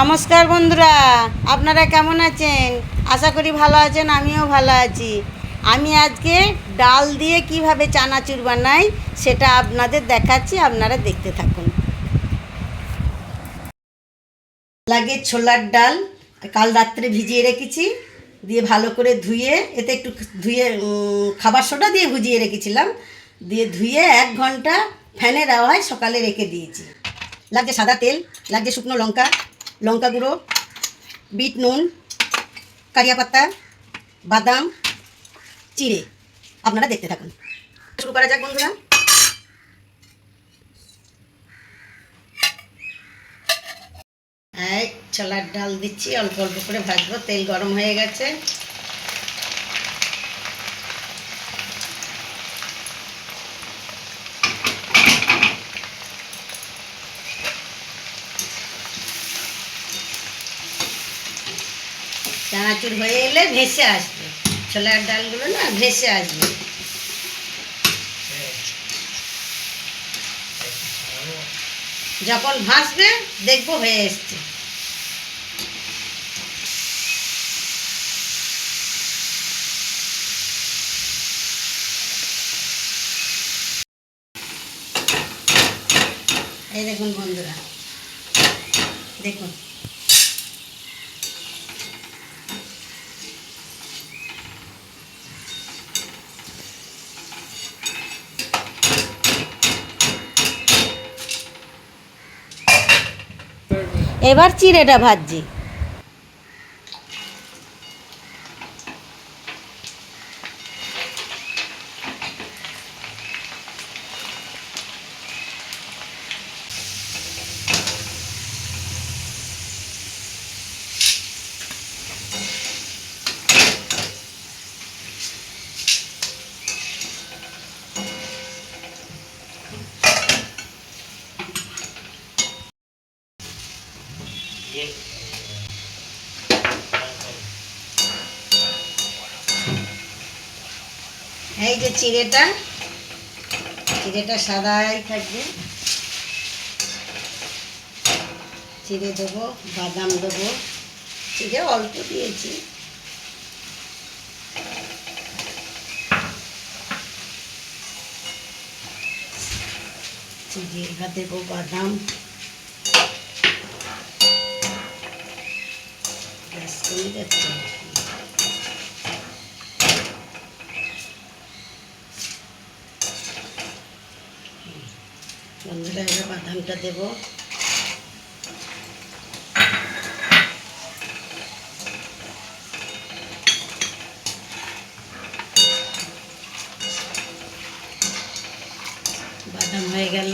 নমস্কার বন্ধুরা, আপনারা কেমন আছেন? আশা করি ভালো আছেন, আমিও ভালো আছি। আমি আজকে ডাল দিয়ে কীভাবে চানাচুর বানাই, সেটা আপনাদের দেখাচ্ছি, আপনারা দেখতে থাকুন। লাগে ছোলার ডাল, কাল রাত্রে ভিজিয়ে রেখেছি, দিয়ে ভালো করে ধুয়ে, এতে একটু ধুয়ে খাবার সোডা দিয়ে ভিজিয়ে রেখেছিলাম, দিয়ে ধুয়ে এক ঘণ্টা ফ্যানের আওয়ায় সকালে রেখে দিয়েছি। লাগছে সাদা তেল, লাগছে শুকনো লঙ্কা লঙ্কা গুঁড়ো, বিট নুন, কারিয়া পাতা, বাদাম, চিড়ে। আপনারা দেখতে থাকুন। শুরু করা যাক বন্ধুরা। ছোলার ডাল দিচ্ছি। অল্প অল্প করে ভাজবো। তেল গরম হয়ে গেছে। চানাচুর হয়ে এলে ভেসে আসবে। ছোলার ডালগুলো না ভেসে আসবে। যখন ভাসবে, দেখব হয়ে এসছে। এই দেখুন বন্ধুরা। দেখুন। এবার চিড়েটা ভাজছি। এই যে চিড়েটা চিড়েটা সাদাই থাকবে। চিড়ে দেবো, বাদাম দেবো, চিড়ে অল্প দিয়েছি। দেবো বাদাম। কমে যাচ্ছে। এবার বাদামটা দেবো। বাদাম হয়ে গেল।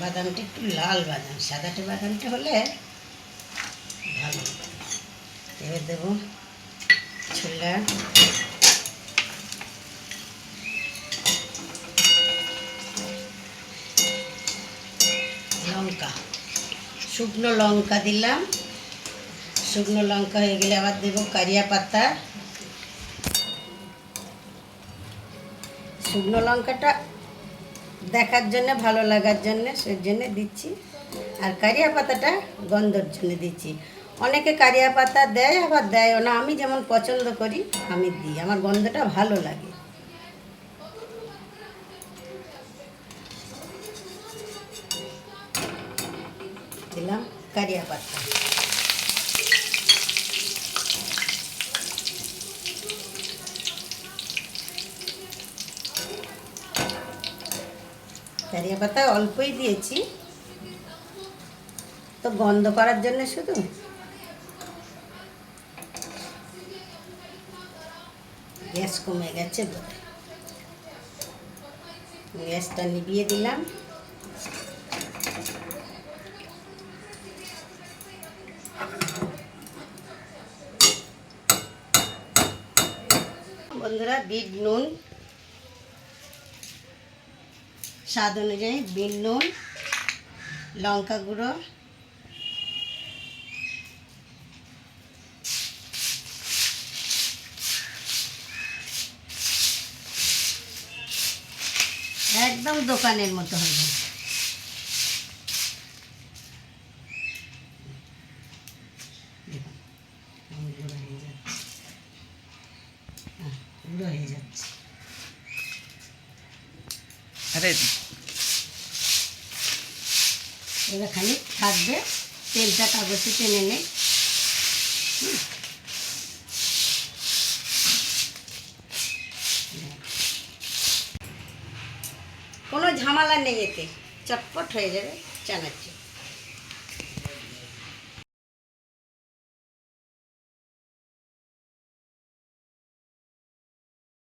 বাদামটা একটু লাল বাদাম, সাদাটে বাদামটা হলে ভালো। এবার দেবো ছোলা লঙ্কা শুকনো লঙ্কা দিলাম। শুকনো লঙ্কা হয়ে গেলে আবার দেবো কারিয়া পাতা। শুকনো লঙ্কাটা দেখার জন্য, ভালো লাগার জন্য, সেই জন্য দিচ্ছি। আর কারিয়া পাতাটা গন্ধর জন্য দিচ্ছি। অনেকে কারিয়া পাতা দেয়, আবার দেয়ও না। আমি যেমন পছন্দ করি, আমি দিই। আমার গন্ধটা ভালো লাগে। দিলাম কারিয়া পাতা কারিয়া পাতা অল্পই দিয়েছি। তো গন্ধ করার জন্য শুধু গ্যাস কমে গেছে গ্যাসটা নিভিয়ে দিলাম। বন্ধুরা বিট নুন। স্বাদ অনুযায়ী বিট নুন লঙ্কা গুঁড়ো। একদম দোকানের মতো হবে। আরে এবার খানিক থাকবে তেলটা কাগজে টেনে নে। হুম। কোনো ঝামেলা নেই এতে। চটপট হয়ে যাবে চানাচুর